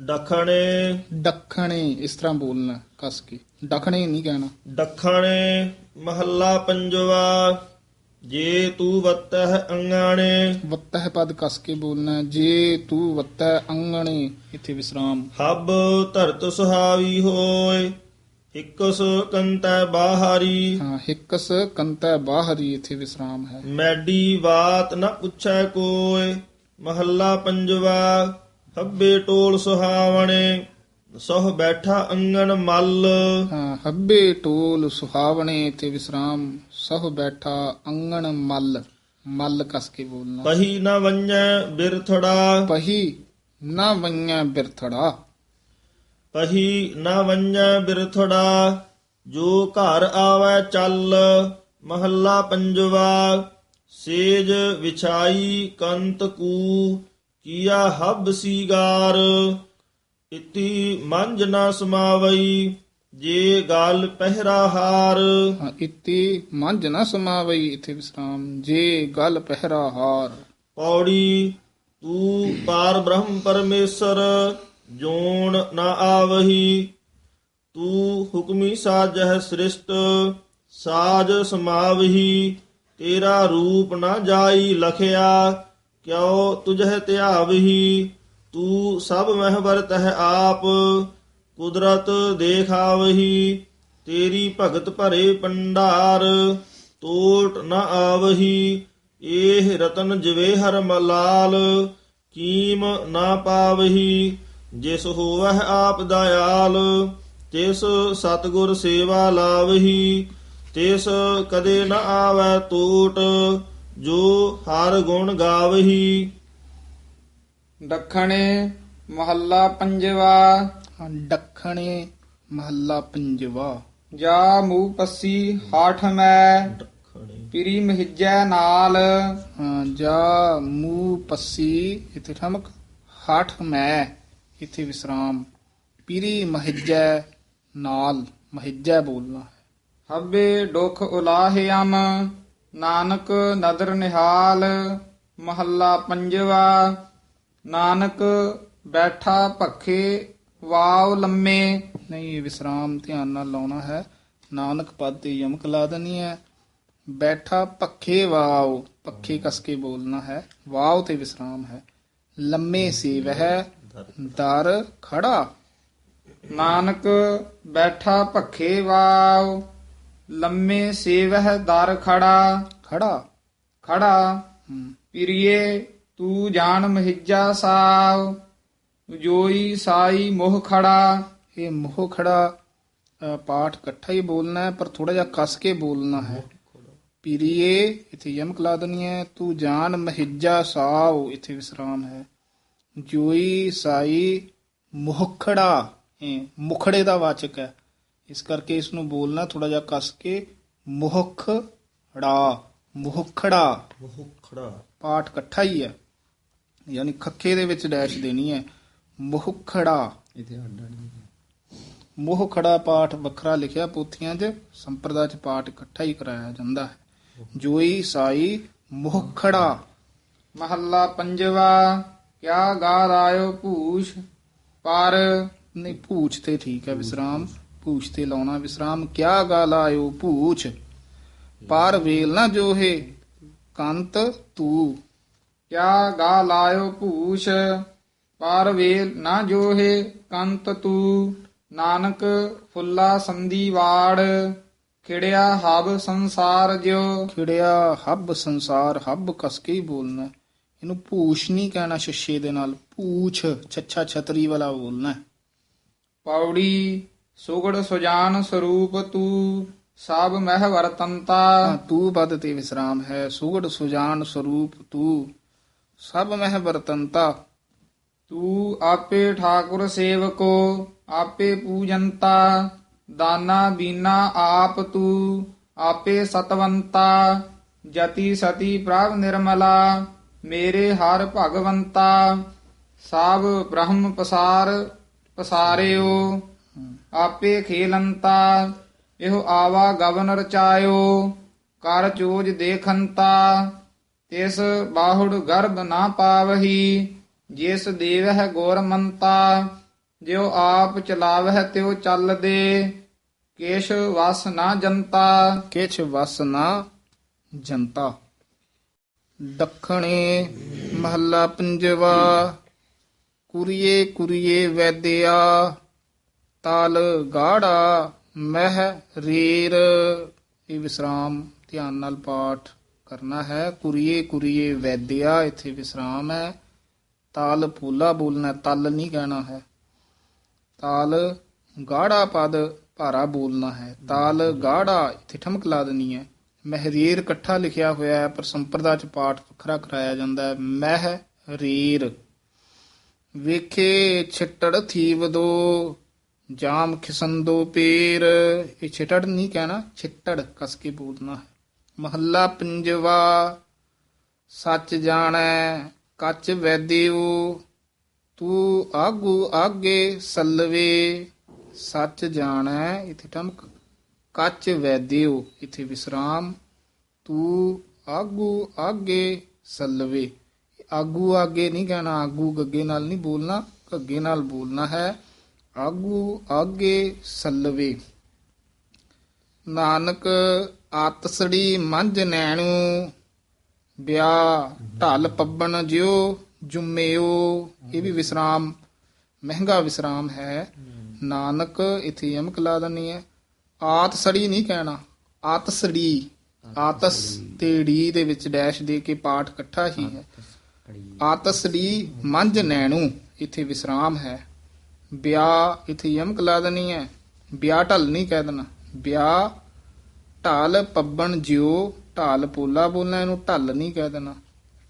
ਡਖਣੇ। ਦੱਖਣੇ ਇਸ ਤਰ੍ਹਾਂ ਬੋਲਣਾ ਕਸ ਕੇ। ਦੱਖਣੇ ਨਹੀਂ ਕਹਿਣਾ। ਡਖਣੇ ਮਹੱਲਾ ਪੰਜਵਾ। ਜੇ ਤੂੰ ਵਤਹ ਅੰਗਾਣੇ। ਵੱਤਹ ਪਦ ਕਸ ਕੇ ਬੋਲਣਾ ਜੇ ਤੂੰ ਵੱਤਹ ਅੰਗਣੇ ਇੱਥੇ ਵਿਸਰਾਮ। ਹੱਬ ਧਰਤ ਸੁਹਾਵੀ ਹੋਏ ਇਕਸ ਕੰਤੈ ਬਾਹਾਰੀ। ਹਾਂ ਹਿੱਕਸ ਕੰਤੈ ਬਾਹਰੀ ਇੱਥੇ ਵਿਸਰਾਮ ਹੈ। ਮੈਡੀ ਬਾਤ ਨ ਪੁੱਛੈ ਕੋਏ ਮਹੱਲਾ ਪੰਜਵਾ। ਹੱਬੇ ਟੋਲ ਸੁਹਾਵਣੇ ਸੋਹ ਬੈਠਾ ਅੰਗਣ ਮੱਲ। ਹਾਂ ਹੱਬੇ ਟੋਲ ਸੁਹਾਵਣੇ ਇੱਥੇ ਵਿਸਰਾਮ ਸਹ ਬੈਠਾ ਅੰਗਣ ਮੱਲ। ਮੱਲ ਕਸ ਕੇ ਬੋਲਣਾ। ਪਹੀ ਨ ਵੰਜੈ ਬਿਰਥੜਾ। ਪਹੀ ਨਾ ਵਈਆਂ ਬਿਰਥੜਾ। ਪਹੀ ਨ ਵੰਜੈ ਬਿਰਥੜਾ ਜੋ ਘਰ ਆਵੈ ਚੱਲ ਮਹੱਲਾ ਪੰਜਵਾ। ਸੇਜ ਵਿਛਾਈ ਕੰਤ ਕੂ। ਕੀਆ ਹੱਬ ਸੀਗਾਰ ਇਤੀ ਮੰਜ ਨਾ ਸਮਾਵਈ ਜੇ ਗਾਲ ਪਹਿਰਾ ਹਾਰ। ਹਾਂ ਇਤੀ ਮੰਝ ਨਾ ਸਮਾਵਈ ਇੱਥੇ ਵਿਸਰਾਮ ਜੇ ਗਲ ਪਹਿਰਾ ਹਾਰ। ਪੌੜੀ ਤੂੰ ਪਾਰ ਬ੍ਰਹਮ ਪਰਮੇਸ਼ਰ ਜੋਨ ਨਾ ਆਵਹੀ। ਤੂੰ ਹੁਕਮੀ ਸਾਜਹ ਸ੍ਰਿਸ਼ਟ ਸਾਜ ਸਮਾਵਹੀ ਤੇਰਾ ਰੂਪ ਨਾ ਜਾਈ ਲਖਿਆ। ਕਿਉ ਤੁਝਹਿ ਧਿਆਵਹੀ, ਤੂੰ ਸਭ ਮਹਿ ਵਰਤਹਿ ਆਪ, ਕੁਦਰਤ ਦੇਖਾਵਹੀ, ਤੇਰੀ ਭਗਤ ਭਰੇ ਪੰਡਾਰ ਤੋਟ ਨ ਆਵਹੀ ਇਹ ਰਤਨ ਜਵੇਹਰ ਮਲਾਲ, ਕੀਮ ਨਾ ਪਾਵਹੀ, ਜਿਸ ਹੋਵਹਿ ਆਪ ਦਇਆਲ, ਤਿਸ ਸਤਗੁਰ ਸੇਵਾ ਲਾਵਹੀ, ਤਿਸ ਕਦੇ ਨ ਆਵੈ ਤੋਟ ਜੋ ਹਰ ਗੁਣ ਗਾਵਹੀ। ਦੱਖਣੇ ਮਹੱਲਾ ਪੰਜਵਾ। ਹਾਂ ਦੱਖਣੇ ਮਹੱਲਾ ਪੰਜਵਾ। ਜਾ ਮੂਹ ਪੱਸੀ ਹਾਠ ਮੈਂ। ਪਿਰੀ ਮਹਿਜੈ ਨਾਲ। ਹਾਂ ਜਾ ਮੂ ਪੱਸੀ ਇੱਥੇ ਠਮਕ ਹਾਠ ਮੈਂ ਇੱਥੇ ਵਿਸਰਾਮ। ਪੀਰੀ ਮਹਿਜੈ ਨਾਲ ਮਹਿਜੈ ਬੋਲਣਾ ਹੈ। ਹੱਬੇ ਦੁਖ ਉਲਾਹਿਆਮ ਨਾਨਕ ਨਦਰ ਨਿਹਾਲ, ਮਹੱਲਾ ਪੰਜਵਾ। ਨਾਨਕ ਬੈਠਾ ਭੱਖੇ ਵਾਵ ਲੰਮੇ। ਨਹੀਂ ਇਹ ਵਿਸਰਾਮ ਧਿਆਨ ਨਾਲ ਲਾਉਣਾ ਹੈ। ਨਾਨਕ ਪਦ ਤੇ ਯਮਕ ਲਾ ਦੇਣੀ ਹੈ। ਬੈਠਾ ਪੱਖੇ ਵਾਵ ਪੱਖੇ ਕਸ ਕੇ ਬੋਲਣਾ ਹੈ। ਵਾਵ ਤੇ ਵਿਸਰਾਮ ਹੈ। ਲੰਮੇ ਸੇਵ ਹੈ ਦਰ ਖੜਾ। ਨਾਨਕ ਬੈਠਾ ਪੱਖੇ ਵਾਵ ਲੰਮੇ ਸੇਵਹਿ ਦਰ ਖੜਾ। ਖੜਾ। ਖੜਾ। ਪਿਰਿਏ ਤੂੰ ਜਾਣ ਮਹਿਜਾ ਸਾਵ। ਜੋਈ ਸਾਈ ਮੋਹ ਖੜਾ। ਇਹ ਮੋਹ ਖੜਾ ਪਾਠ ਇਕੱਠਾ ਹੀ ਬੋਲਣਾ ਹੈ ਪਰ ਥੋੜਾ ਜਿਹਾ ਕਸ ਕੇ ਬੋਲਣਾ ਹੈ। ਪੀਰੀਏ ਇਥੇ ਯਮਕ ਲਾ ਦੇਣੀ ਹੈ ਤੂੰ ਜਾਨ ਮਹਿਜਾ ਸਾਉ ਇਥੇ ਵਿਸਰਾਮ ਹੈ। ਜੋਈ ਸਾਈ ਮੁਖੜਾ ਇਹ ਮੁਖੜੇ ਦਾ ਵਾਚਕ ਹੈ। ਇਸ ਕਰਕੇ ਇਸ ਨੂੰ ਬੋਲਣਾ ਥੋੜਾ ਜਿਹਾ ਕਸ ਕੇ ਮੁਖੜਾ ਮੁਖੜਾ ਮੁਖੜਾ ਪਾਠ ਇਕੱਠਾ ਹੀ ਹੈ। ਯਾਨੀ ਖੱਖੇ ਦੇ ਵਿੱਚ ਡੈਸ਼ ਦੇਣੀ ਹੈ। ਮੁਖੜਾ ਮੋਹ ਖੜਾ ਪਾਠ ਵੱਖਰਾ ਲਿਖਿਆ ਪੋਥੀਆਂ 'ਚ ਸੰਪਰਦਾ 'ਚ ਪਾਠ ਇਕੱਠਾ ਹੀ ਕਰਾਇਆ ਜਾਂਦਾ ਹੈ। ਜੋਈ ਸਾਈ ਮੋਹ ਖੜਾ ਮਹੱਲਾ ਪੰਜਵਾ ਕਿਆ ਗਾ ਰਾਇਓ ਭੂਸ਼। ਪਰ ਨਹੀਂ ਤੇ ਠੀਕ ਹੈ ਵਿਸਰਾਮ। ਪੂਛ ਤੇ ਲਾਉਣਾ ਵਿਸਰਾਮ ਕਿਆ ਗਾ ਲਾਇਓ ਪੂਛ? ਪਾਰ ਵੇਲ ਨਾ ਜੋਹੇ ਕੰਤ ਤੂੰ। ਕਿਆ ਗਾ ਲਾਇਓ ਭੂਸ਼ ਪਰ ਵੇਲ ਨਾ ਜੋਹੇ ਕੰਤ ਤੂ। ਨਾਨਕ ਫੁੱਲਾ ਸੰਧੀ ਵਾੜ ਖਿੜਿਆ ਹਬ ਸੰਸਾਰ ਜਿਉ। ਖਿੜਿਆ ਹੱਬ ਸੰਸਾਰ ਹੱਬ ਕਸ ਕੇ ਹੀ ਬੋਲਣਾ। ਇਹਨੂੰ ਪੂਛ ਨਹੀਂ ਕਹਿਣਾ ਛੱਛੇ ਦੇ ਨਾਲ ਪੂਛ ਛੱਛਾ ਛਤਰੀ ਵਾਲਾ ਬੋਲਣਾ। ਪੌੜੀ ਸੁਗੜ ਸੁਜਾਨ ਸਰੂਪ ਤੂ ਸਭ ਮਹਿ ਵਰਤੰਤਾ ਤੂੰ। ਪਦ ਤੇ ਵਿਸਰਾਮ ਹੈ ਸੁਗੜ ਸੁਜਾਨ ਸਰੂਪ ਤੂੰ ਸਭ ਮਹਿ ਵਰਤੰਤਾ ਤੂ। ਆਪੇ ਠਾਕੁਰ ਸੇਵਕੋ ਆਪੇ ਪੂਜੰਤਾ ਦਾਨਾ ਬੀਨਾ ਆਪ ਤੂ ਆਪੇ ਸਤਵੰਤਾ ਜਤੀ ਸਤੀ ਪ੍ਰਭ ਨਿਰਮਲਾ ਮੇਰੇ ਹਰ ਭਗਵੰਤਾ। ਸਭ ਬ੍ਰਹਮ ਪਸਾਰ ਪਸਾਰਿਓ। ਆਪੇ ਖੇਲੰਤਾ, ਇਹੋ ਆਵਾ ਗਵਨ ਰਚਾਇਓ ਕਰ ਚੋਜ ਦੇਖੰਤਾ, ਤਿਸ ਬਾਹੁੜ ਗਰਭ ਨਾ ਪਾਵਹੀ, ਜਿਸ ਦੇਵਹਿ ਗੋਰਮੰਤਾ ਜਿਉ ਆਪ ਚਲਾਵਹਿ ਤਿਉ ਚੱਲਦੇ ਕੇਸ਼ ਵਸ ਨਾ ਜਨਤਾ ਕਿਛ ਵਸ ਨਾ ਜਨਤਾ ਦੱਖਣੇ ਮਹੱਲਾ ਪੰਜਵਾ, ਕੁਰੀਏ ਕੁਰੀਏ ਵੈਦਿਆ ਤਾਲ ਗਾੜਾ ਮਹਿ ਰੀਰ। ਇਹ ਵਿਸਰਾਮ ਧਿਆਨ ਨਾਲ ਪਾਠ ਕਰਨਾ ਹੈ। ਕੁਰੀਏ ਕੁਰੀਏ ਵੈਦਿਆ, ਇੱਥੇ ਵਿਸਰਾਮ ਹੈ। ਤਾਲ ਪੂਲਾ ਬੋਲਣਾ, ਤਲ ਨਹੀਂ ਕਹਿਣਾ ਹੈ। ਤਾਲ ਗਾੜਾ ਪਦ ਭਾਰਾ ਬੋਲਣਾ ਹੈ। ਤਾਲ ਗਾੜਾ ਇੱਥੇ ਠਮਕ ਲਾ ਦੇਣੀ ਹੈ। ਮਹਿਰੀਰ ਇਕੱਠਾ ਲਿਖਿਆ ਹੋਇਆ ਹੈ, ਪਰ ਸੰਪਰਦਾ ਚ ਪਾਠ ਵੱਖਰਾ ਕਰਾਇਆ ਜਾਂਦਾ ਹੈ। ਮਹਿਰੀਰ ਵੇਖੇ ਛਿੱਟੜ ਥੀਵਦੋ ਜਾਮ ਖਿਸੰਦੋ ਪੇਰ। ਇਹ ਛਿੱਟੜ ਨਹੀਂ ਕਹਿਣਾ, ਛਿੱਟੜ ਕਸ ਕੇ ਬੋਲਣਾ ਹੈ। ਮਹੱਲਾ ਪੰਜਵਾ, ਸੱਚ ਜਾਣੈ, ਕੱਚ ਵੈਦਿਓ ਤੂੰ ਆਗੂ ਆਗੇ ਸੱਲਵੇ, ਸੱਚ ਜਾਣੈ, ਇਥੇ ਟਮਕ ਕੱਚ ਵੈਦਿਓ ਇਥੇ ਵਿਸਰਾਮ। ਤੂੰ ਆਗੂ ਆਗੇ ਸੱਲਵੇ। ਆਗੂ ਆਗੇ ਨਹੀਂ ਕਹਿਣਾ, ਆਗੂ ਗੱਗੇ ਨਾਲ ਨਹੀਂ ਬੋਲਣਾ, ਗੱਗੇ ਨਾਲ ਬੋਲਣਾ ਹੈ। ਆਗੂ ਆਗੇ ਸੱਲਵੇ। ਨਾਨਕ ਆਤਸੜੀ ਮੰਝ ਨੈਣੂ ਵਿਆਹ ਢਲ ਪੱਬਣ ਜਿਉ ਜੁਮਿਓ ਇਹ ਵੀ ਵਿਸਰਾਮ ਮਹਿੰਗਾ ਵਿਸਰਾਮ ਹੈ। ਨਾਨਕ ਇਥੇ ਯਮਕ ਲਾ ਦਨੀ ਹੈ। ਆਤ ਸੜੀ ਨਹੀਂ ਕਹਿਣਾ ਆਤਸੜੀ ਆਤਸ ਤੇ ੜੀ ਦੇ ਵਿੱਚ ਡੈਸ਼ ਦੇ ਕੇ ਪਾਠ ਇਕੱਠਾ ਹੀ ਹੈ। ਆਤਸੜੀ ਮੰਝ ਨੈਣੂ ਇਥੇ ਵਿਸਰਾਮ ਹੈ। ਵਿਆਹ ਇਥੇ ਯਮਕ ਲਾ ਦੇਣੀ ਹੈ। ਵਿਆਹ ਢਲ ਨਹੀਂ ਕਹਿ ਦੇਣਾ। ਵਿਆਹ ਢਾਲ ਪੱਬਣ ਜਿਉ, ਢਾਲ ਪੋਲਾ ਬੋਲਣਾ ਇਹਨੂੰ ਢਲ ਨਹੀਂ ਕਹਿ ਦੇਣਾ।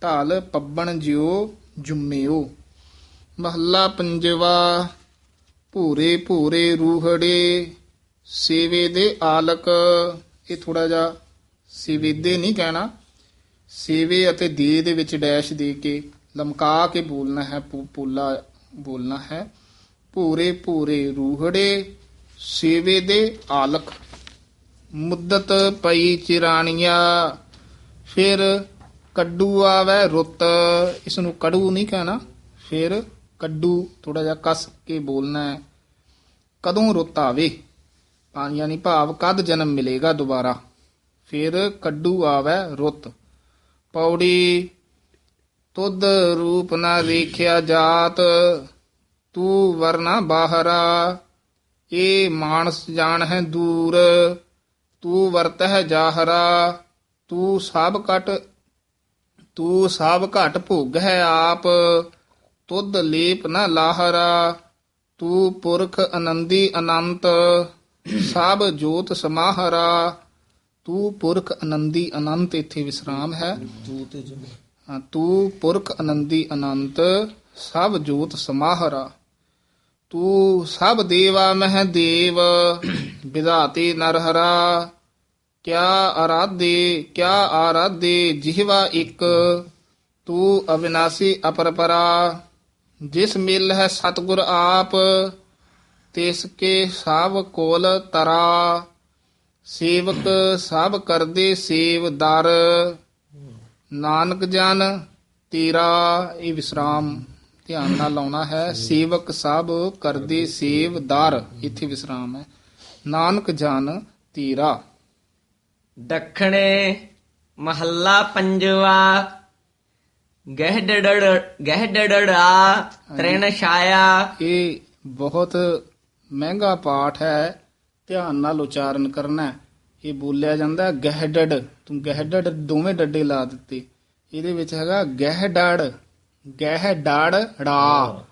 ਢਾਲ ਪੱਬਣ ਜਿਉ, ਜੁਮਿਓ। ਮਹੱਲਾ ਪੰਜਵਾ, ਭੂਰੇ ਭੂਰੇ ਰੂਹੜੇ, ਸੇਵੇ ਦੇ ਆਲਕ। ਇਹ ਥੋੜਾ ਜਿਹਾ ਸੇਵੇਦੇ ਨਹੀਂ ਕਹਿਣਾ। ਸੇਵੇ ਅਤੇ ਦੇ ਦੇ ਵਿੱਚ ਡੈਸ਼ ਦੇ ਕੇ ਲਮਕਾ ਕੇ ਬੋਲਣਾ ਹੈ ਪੂ- ਪੋਲਾ ਬੋਲਣਾ ਹੈ। ਭੂਰੇ ਭੂਰੇ ਰੂਹੜੇ, ਸੇਵੇ ਦੇ ਆਲਖ ਮੁੱਦਤ ਪਈ ਚਿਰਾਣੀਆਂ, ਫਿਰ ਕੱਡੂ ਆਵੇ ਰੁੱਤ। ਇਸ ਨੂੰ ਕੜੂ ਨਹੀਂ ਕਹਿਣਾ। ਫਿਰ ਕੱਡੂ ਥੋੜਾ ਜਿਹਾ ਕੱਸ ਕੇ ਬੋਲਣਾ ਹੈ। ਕਦੋਂ ਰੁੱਤ ਆਵੇ? ਪਾ- ਯਾਨੀ ਭਾਵ ਕਦ ਜਨਮ ਮਿਲੇਗਾ ਦੁਬਾਰਾ? ਫਿਰ ਕੱਡੂ ਆਵੇ ਰੁੱਤ। ਪੌੜੀ ਤੁਧ ਰੂਪ ਨਾ ਵੇਖਿਆ ਜਾਤ। ਤੂੰ ਵਰਨਾ ਬਾਹਰਾ। ਇਹ ਮਾਨਸ ਜਾਣ ਹੈ ਦੂਰ ਤੂੰ ਵਰਤ ਹੈ ਜਾਹਰਾ। ਤੂੰ ਸਭ ਘਟ ਤੂੰ ਸਭ ਘਟ ਭੋਗ ਹੈ ਆਪ ਤੁਧ ਲੇਪ ਨਾ ਲਾਹਰਾ। ਤੂੰ ਪੁਰਖ ਆਨੰਦੀ ਅਨੰਤ ਸਭ ਜੋਤ ਸਮਾਹਰਾ। ਤੂੰ ਪੁਰਖ ਆਨੰਦੀ ਅਨੰਤ ਇੱਥੇ ਵਿਸਰਾਮ ਹੈ। ਹਾਂ, ਤੂੰ ਪੁਰਖ ਆਨੰਦੀ ਅਨੰਤ ਸਭ ਜੋਤ ਸਮਾਹਰਾ। ਤੂੰ ਸਭ ਦੇਵਾ ਮਹਿ ਦੇਵ ਵਿਧਾਤੇ ਨਰਹਰਾ। ਕਿਆ ਆਰਾਧੇ ਕਿਆ ਆਰਾਧੇ ਜਿਹਵਾ ਇੱਕ, ਤੂੰ ਅਵਿਨਾਸੀ ਅਪਰਪਰਾ। ਜਿਸ ਮਿਲ ਹੈ ਸਤਗੁਰ ਆਪ, ਤਿਸ ਕੇ ਸਭ ਕੋਲ ਤਰਾ। ਸੇਵਕ ਸਭ ਕਰਦੇ ਸੇਵਦਾਰ ਨਾਨਕ ਜਨ ਤੇਰਾ, ਇਹ ਵਿਸਰਾਮ। ਧਿਆਨ ਨਾਲ ਲਾਉਣਾ ਹੈ। ਸੇਵਕ ਸਭ ਕਰਦੇ ਸੇਵਦਾਰ ਇੱਥੇ ਵਿਸਰਾਮ ਹੈ। ਨਾਨਕ ਜਨ ਤੇਰਾ। ਦੱਖਣੇ ਮਹੱਲਾ ਪੰਜਵਾ। ਗਹਿਡੜ ਗਹਿਡੜੜਾ ਤ੍ਰਿਣ ਛਾਇਆ। ਇਹ ਬਹੁਤ ਮਹਿੰਗਾ ਪਾਠ ਹੈ। ਧਿਆਨ ਨਾਲ ਉਚਾਰਨ ਕਰਨਾ। ਇਹ ਬੋਲਿਆ ਜਾਂਦਾ ਗਹਿਡੜ। ਤੂੰ ਗਹਿਡੜ ਦੋਵੇਂ ਡੱਡੇ ਲਾ ਦਿੱਤੇ। ਇਹਦੇ ਵਿੱਚ ਹੈਗਾ ਗਹਿਡੜ। ਗਹਿਡੜ ੜਾ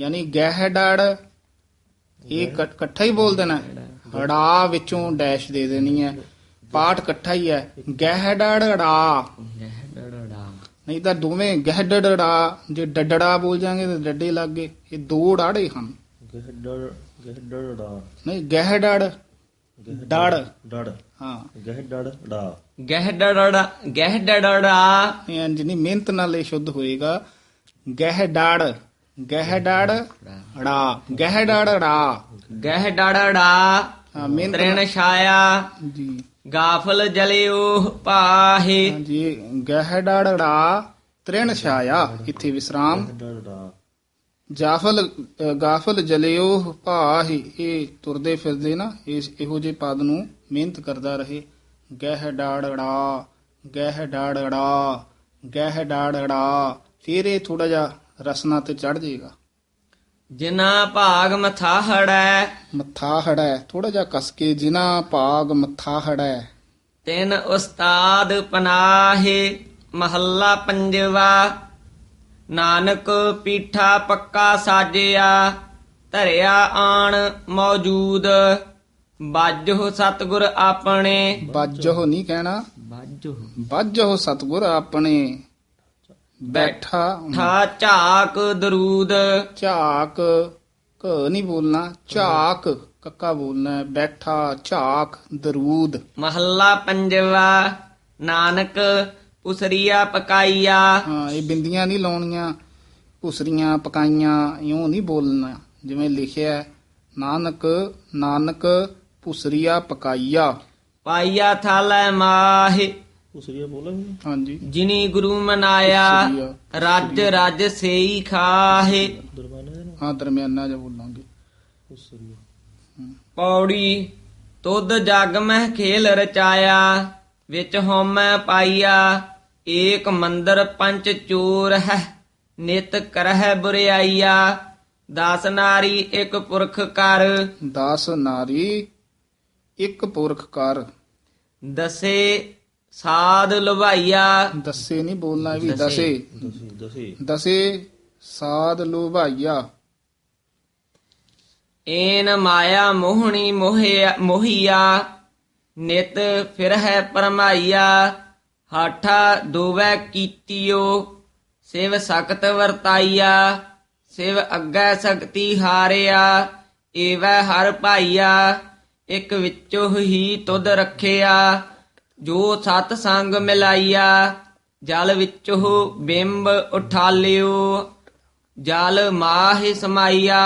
ਯਾਨੀ ਗਹਿਡੜ ਇਹ ਇਕ- ਇਕੱਠਾ ਹੀ ਬੋਲ ਦੇਣਾ। ੜਾ ਵਿੱਚੋਂ ਡੈਸ਼ ਦੇ ਦੇਣੀ ਹੈ। ਪਾਠ ਇਕੱਠਾ ਹੀ ਹੈ। ਗਹਿਡੜ ੜਾ ਨਹੀਂ ਤਾਂ ਦੋਵੇਂ ਗਹਿਡੜਾ ਜੇ ਡੱਡੜਾ ਬੋਲ ਜਾਾਂਗੇ ਤਾਂ ਡੱਡੇ ਲੱਗ ਗਏ। ਇਹ ਦੋ ਡਾੜੇ ਹਨ। ਨਹੀਂ ਗਹਿਡੜ। ਡੜ। ਡੜ। ਹਾਂ। ਗਹਿਡੜ ੜਾ ਗਹਿਡੜੜਾ। ਗਹਿਡੜੜਾ। ਇਹ ਇੰਜ ਨਹੀਂ ਮਿਹਨਤ ਨਾਲ ਇਹ ਸ਼ੁੱਧ ਹੋਏਗਾ। ਗਹਿਡੜ ਗਹਿਡੜ ੜਾ ਗਹਿਡੜਾ ਗਹਿਡੜੜਾ ਹਾਂ ਮਿਹਨਤ ਤ੍ਰਿਣ ਛਾਇਆ ਜੀ। ਗਾਫਲ ਜਲਿਓ ਪਾਹੇ। ਹਾਂਜੀ ਗਹਿਡੜਾ ਤ੍ਰਿਣ ਛਾਇਆ ਇੱਥੇ ਵਿਸਰਾਮ। ਜਾਫਲ ਗਾਫਲ ਜਲਿਓ ਭਾਹੀ ਇਹ ਤੁਰਦੇ ਫਿਰਦੇ ਨਾ ਇਸ ਇਹੋ ਜਿਹੇ ਪਦ ਨੂੰ ਮਿਹਨਤ ਕਰਦਾ ਰਹੇ। ਗਹਿ ਡਾੜੜਾ ਗਹਿ ਡਾੜੜਾ ਗਹਿ ਡਾੜੜਾ ਫਿਰ ਇਹ ਥੋੜਾ ਜਿਹਾ ਰਸਨਾ ਤੇ ਚੜ ਜਾਏਗਾ। ਜਿਨਾ ਭਾਗ ਮਥਾ ਹੜੈ। ਮੱਥਾ ਹੜੈ ਥੋੜਾ ਜਿਹਾ ਕਸ ਕੇ ਜਿਨਾ ਭਾਗ ਮੱਥਾ ਹੜੈ। ਤਿਨ ਉਸਤਾਦ ਪਨਾਹੇ ਮਹੱਲਾ ਪੰਜਵਾ। ਨਾਨਕ ਪੀਠਾ ਪੱਕਾ ਸਾਜਿਆ ਧਰਿਆ ਆਣ ਮੌਜੂਦ। ਬਾਜੋ ਸਤਗੁਰ ਆਪਣੇ। ਬਾਜੋ ਨਹੀਂ ਕਹਿਣਾ। ਬਾਜੋ ਬਾਜੋ ਸਤਗੁਰ ਆਪਣੇ। ਬੈਠਾ ਠਾ ਝਾਕ ਦਰੂਦ। ਝਾਕ ਕ ਨਹੀਂ ਬੋਲਣਾ ਝਾਕ ਕੱਕਾ ਬੋਲਣਾ ਹੈ। ਬੈਠਾ ਝਾਕ ਦਰੂਦ। ਮਹੱਲਾ ਪੰਜਵਾ ਨਾਨਕ ਉਸਰੀਆ ਪਕਾਈਆ। ਹਾਂ ਇਹ ਬਿੰਦੀਆਂ ਨਹੀਂ ਲਾਉਣੀਆਂ ਉਸਰੀਆਂ ਪਕਾਈਆਂ ਇਉਂ ਨਹੀਂ ਬੋਲਣਾ। ਜਿਵੇਂ ਲਿਖਿਆ ਹੈ, ਨਾਨਕ ਨਾਨਕ ਪੁਸਰੀਆ ਪਕਾਈਆ। ਪਾਈਆ ਥਾਲੈ ਮਾਹਿ। ਉਸਰੀਆ ਬੋਲਾਂਗੇ ਹਾਂਜੀ। ਜਿਨੀ ਗੁਰੂ ਮਨਾਇਆ ਉਸਰੀਆ, ਰੱਜ ਰੱਜ ਸੇਈ ਖਾਹੇ। ਦਰਬਾਨੇ ਦੇ ਨਾ ਹਾਂ ਦਰਮਿਆਨਾ ਜਿਹਾ ਬੋਲਾਂਗੇ। ਉਸਰੀਆ। ਪੌੜੀ ਤੁਧ ਜਗ ਮਹਿ ਖੇਲ ਰਚਾਇਆ ਵਿੱਚ ਹਉਮੈ ਪਾਈਆ ਏਕ ਮੰਦਰ ਪੰਚ ਚੋਰ ਹੈ ਨਿਤ ਕਰਹਿ ਬੁਰਿਆਈਆ ਦਸ ਨਾਰੀ ਇੱਕ ਪੁਰਖ ਕਰ। 10 ਨਾਰੀ ਇੱਕ ਪੁਰਖ ਕਰ। ਦਸੇ ਸਾਧ ਲੁਭਾਈਆ। ਦਸੇ ਨਹੀਂ ਬੋਲਣਾ ਇਹ ਵੀ ਦਸੇ। ਦਸੇ। ਸਾਧ ਲੋਭਾਈਆ। ਏਨ ਮਾਇਆ ਮੋਹਣੀ ਮੋਹਿਆ ਮੋਹੀਆ ਨਿਤ ਫਿਰ ਹੈ ਪਰਮਾਈਆ ਹਾਠਾ ਦੋਵੈ ਕੀਤਿਓ ਸਿਵ ਸਖਤ ਵਰਤਾਈਆ ਸਿਵ ਅੱਗੇ ਸਕਤੀ ਹਾਰਿਆ ਏਵੈ ਹਰ ਭਾਈਆ ਇੱਕ ਵਿੱਚੋਂ ਹੀ ਤੁਧ ਰੱਖਿਆ। ਜੋ ਸਤ ਸੰਗ ਮਿਲਾਈਆ ਜਲ ਵਿੱਚੋਂ ਬਿੰਬ ਉਠਾਲਿਓ ਜਲ ਮਾਹਿ ਸਮਾਈਆ